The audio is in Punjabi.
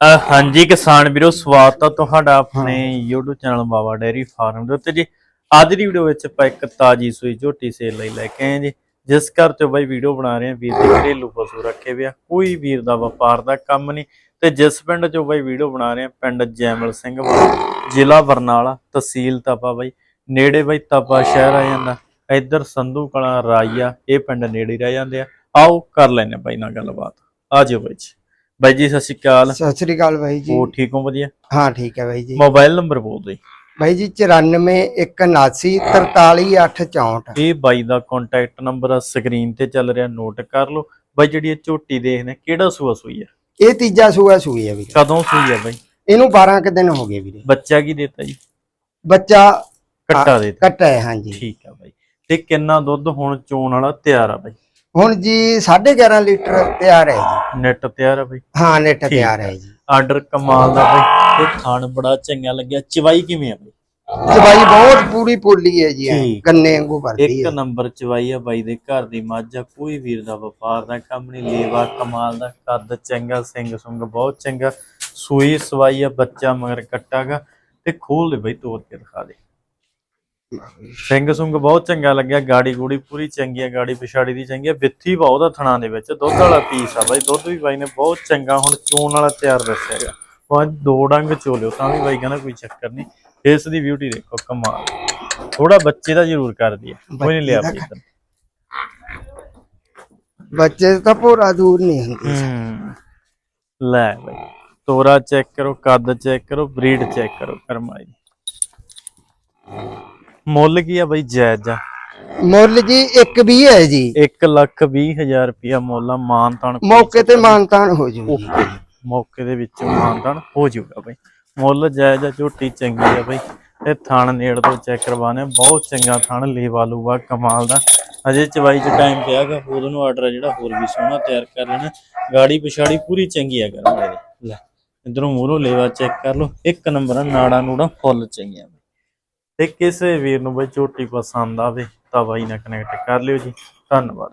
ਹਾਂਜੀ ਕਿਸਾਨ ਵੀਰੋ ਸਵਾਗਤ ਹੈ ਤੁਹਾਡਾ ਆਪਣੇ YouTube channel Baba dairy farm ਦੇ ਉੱਤੇ ਜੀ। ਅੱਜ ਦੀ ਵੀਡੀਓ ਵਿੱਚ ਆਪਾਂ ਇੱਕ ਤਾਜੀ ਸੂਈ ਝੋਟੀ ਸੇਲ ਲਈ ਲੈ ਕੇ ਆਏ ਜੀ। ਜਿਸ ਘਰ ਤੋਂ ਬਾਈ ਵੀਡੀਓ ਬਣਾ ਰਹੇ ਆ ਵੀਰ ਦੇ ਘਰੇਲੂ ਪਸ਼ੂ ਰੱਖੇ ਹੋਏ ਆ। ਕੋਈ ਵੀਰ ਦਾ ਵਪਾਰ ਦਾ ਕੰਮ ਨਹੀਂ। ਤੇ ਜਿਸ ਪਿੰਡ ਚੋਂ ਬਾਈ ਵੀਡੀਓ ਬਣਾ ਰਹੇ ਆ ਪਿੰਡ ਜੈਮਲ ਸਿੰਘ ਜ਼ਿਲ੍ਹਾ ਬਰਨਾਲਾ ਤਹਿਸੀਲ ਤਪਾ ਬਾਈ। ਨੇੜੇ ਬਾਈ ਤਪਾ ਸ਼ਹਿਰ ਆ ਜਾਂਦਾ। ਇੱਧਰ ਸੰਧੂ ਕਲਾਂ ਰਾਈਆ ਇਹ ਪਿੰਡ ਨੇੜੇ ਰਹਿ ਜਾਂਦੇ ਆ। ਆਓ ਕਰ ਲੈਨੇ ਬਾਈ ਨਾਲ ਗੱਲਬਾਤ। ਆ ਜਾਓ ਬਾਈ ਜੀ। ਬਾਈ ਜੀ ਸਤਿ ਸ਼੍ਰੀ ਅਕਾਲ। ਸਤਿ ਸ੍ਰੀ ਅਕਾਲ ਬਾਈ ਜੀ। ਉਹ ਠੀਕ ਹੋ ਵਧੀਆ? ਹਾਂ ਠੀਕ ਹੈ ਬਾਈ ਜੀ। ਮੋਬਾਈਲ ਨੰਬਰ ਬੋਲ ਦੇ ਬਾਈ ਜੀ 9417943864 ਇਹ ਬਾਈ ਦਾ ਕੰਟੈਕਟ ਨੰਬਰ ਆ ਸਕਰੀਨ ਤੇ ਚੱਲ ਰਿਹਾ ਨੋਟ ਕਰ ਲਓ। ਬਾਈ ਜਿਹੜੀ ਇਹ ਝੋਟੀ ਦੇਖਦੇ ਕਿਹੜਾ ਸੂਆ ਸੂਈ ਹੈ ਇਹ ਤੀਜਾ ਸੂਆ ਸੂਈ ਹੈ ਵੀਰੇ। ਕਦੋਂ ਸੂਈ ਹੈ ਬਾਈ? ਇਹਨੂੰ 12 ਕੁ ਦਿਨ ਹੋ ਗਏ ਵੀਰੇ। ਬੱਚਾ ਕੀ ਦਿੱਤਾ ਜੀ? ਬੱਚਾ ਕੱਟਾ ਦਿੱਤਾ। ਕੱਟਾ ਹੈ ਹਾਂਜੀ। ਠੀਕ ਆ ਬਾਈ। ਤੇ ਕਿੰਨਾ ਦੁੱਧ ਹੁਣ ਚੋਣ ਵਾਲਾ ਤਿਆਰ ਆ ਬਾਈ? ਹੁਣ ਜੀ 11.5 ਲੀਟਰ ਤਿਆਰ ਹੈ ਜੀ। ਨੈਟ ਤਿਆਰ ਆ ਬਾਈ? ਹਾਂ ਨੈਟ ਤਿਆਰ ਹੈ ਜੀ। ਆਰਡਰ ਕਮਾਲ ਦਾ ਬਾਈ। ਤੇ ਖਾਣ ਬੜਾ ਚੰਗਾ ਲੱਗਿਆ। ਚਵਾਈ ਕਿਵੇਂ ਆ ਬਾਈ? ਚਵਾਈ ਬਹੁਤ ਪੂਰੀ ਪੋਲੀ ਹੈ ਜੀ ਐਂ, ਠੀਕ। ਗੰਨੇ ਵਾਂਗੂ ਭਰਦੀ ਇੱਕ ਹੈ ਨੰਬਰ ਚਵਾਈ ਆ ਬਾਈ ਦੇ ਘਰ ਦੀ ਮੱਝ ਆ। ਕੋਈ ਵੀਰ ਦਾ ਵਪਾਰ ਦਾ ਕੰਮ ਨਹੀਂ ਲੇਵਾ ਕਮਾਲ ਦਾ। ਕੱਦ ਚੰਗਾ ਸਿੰਘ ਸੁੰਗ ਬਹੁਤ ਚੰਗਾ। ਸੂਈ ਸਵਾਈ ਆ ਬੱਚਾ ਮਗਰ ਕੱਟਾਗਾ। ਤੇ ਖੋਲ ਦੇ ਬਾਈ ਤੋੜ ਕੇ ਦਿਖਾ ਦੇ। ਸਿੰਘ ਸੁੰਗ ਬਹੁਤ ਚੰਗਾ ਲੱਗਿਆ ਗਾੜੀ ਗੂੜੀ ਪੂਰੀ ਚੰਗੀ ਆ ਗਾੜੀ ਪਿਛਾੜੀ ਦੀ ਚੰਗੀ ਆ ਵਿੱਥੀ ਬਹੁਤ ਆ ਥਣਾ ਦੇ ਵਿੱਚ ਦੁੱਧ ਵਾਲਾ ਪੀਸ ਆ ਬਾਈ ਦੁੱਧ ਵੀ ਬਾਈ ਨੇ ਬਹੁਤ ਚੰਗਾ ਹੁਣ ਚੋਣ ਵਾਲਾ ਤਿਆਰ ਦੱਸਿਆਗਾ ਪੰਜ ਦੋ ਡੰਗ ਚੋਲਿਓ ਤਾਂ ਵੀ ਬਾਈ ਕਹਿੰਦਾ ਕੋਈ ਚੱਕਰ ਨਹੀਂ ਫੇਸ ਦੀ ਬਿਊਟੀ ਦੇਖੋ ਕਮਾਲ। ਥੋੜਾ ਬੱਚੇ ਦਾ ਜ਼ਰੂਰ ਕਰਦੀ ਹੈ ਕੋਈ ਨਹੀਂ ਲਿਆ ਬੱਚੇ ਬਾਈ ਦਾ ਇੱਧਰ। ਬੱਚੇ ਤਾਂ ਪੂਰਾ ਦੂਰ ਨਹੀਂ ਹੁੰਦੇ। ਹੂੰ। ਲੈ ਬਾਈ ਤੋਰਾ ਚੈੱਕ ਕਰੋ ਕੱਦ ਚੈੱਕ ਕਰੋ ਬਰੀਡ ਚੈੱਕ ਕਰੋ ਕਰਮਾਈ ਮੁੱਲ ਕੀ ਆ ਬਾਈ ਜਾਇਜ਼ ਆ? ਮੁੱਲ ਜੀ ਇੱਕ ਵੀ ਹੈ ਜੀ। 1 ਲੱਖ 20 ਹਜ਼ਾਰ ਰੁਪਿਆ ਮੁੱਲ ਆ ਮਾਨਤਾਨ ਮੌਕੇ ਤੇ ਮਾਨਤਾਨ ਹੋ ਜੂ। ਮੌਕੇ ਦੇ ਵਿੱਚੋਂ ਮਾਨਤਾਨ ਹੋ ਜਾਊਗਾ ਬਾਈ। ਮੁੱਲ ਜਾਇਜ਼ ਆ ਝੋਟੀ ਚੰਗੀ ਆ ਬਾਈ। ਤੇ ਥਣ ਨੇੜ ਤੋਂ ਚੈੱਕ ਕਰਵਾਣੇ ਬਹੁਤ ਚੰਗਾ ਥਣ ਲੇਵਾ ਲੂਗਾ ਕਮਾਲ ਦਾ। ਅਜੇ ਚਵਾਈ ਚ ਟਾਈਮ ਪਿਆਗਾ ਹੋਰ ਨੂੰ ਆਰਡਰ ਜਿਹੜਾ ਹੋਰ ਵੀ ਸੋਹਣਾ ਤਿਆਰ ਕਰ ਲੈਣਾ। ਗਾੜੀ ਪਿਛਾੜੀ ਪੂਰੀ ਚੰਗੀ ਆ ਕਰ ਮੇਰੇ ਲੈ ਇਧਰੋਂ ਮੂਹਰੋਂ ਲੇਵਾ ਚੈੱਕ ਕਰ ਲਓ। ਇੱਕ ਨੰਬਰ ਨਾੜਾ ਨੂੜਾ ਫੁੱਲ ਚੰਗੀਆਂ ਤੇ ਕਿਸੇ ਵੀਰ ਨੂੰ ਬਈ ਝੋਟੀ ਪਸੰਦ ਆਵੇ ਤਾਂ ਬਾਈ ਨਾਲ ਕਨੈਕਟ ਕਰ ਲਿਓ ਜੀ। ਧੰਨਵਾਦ।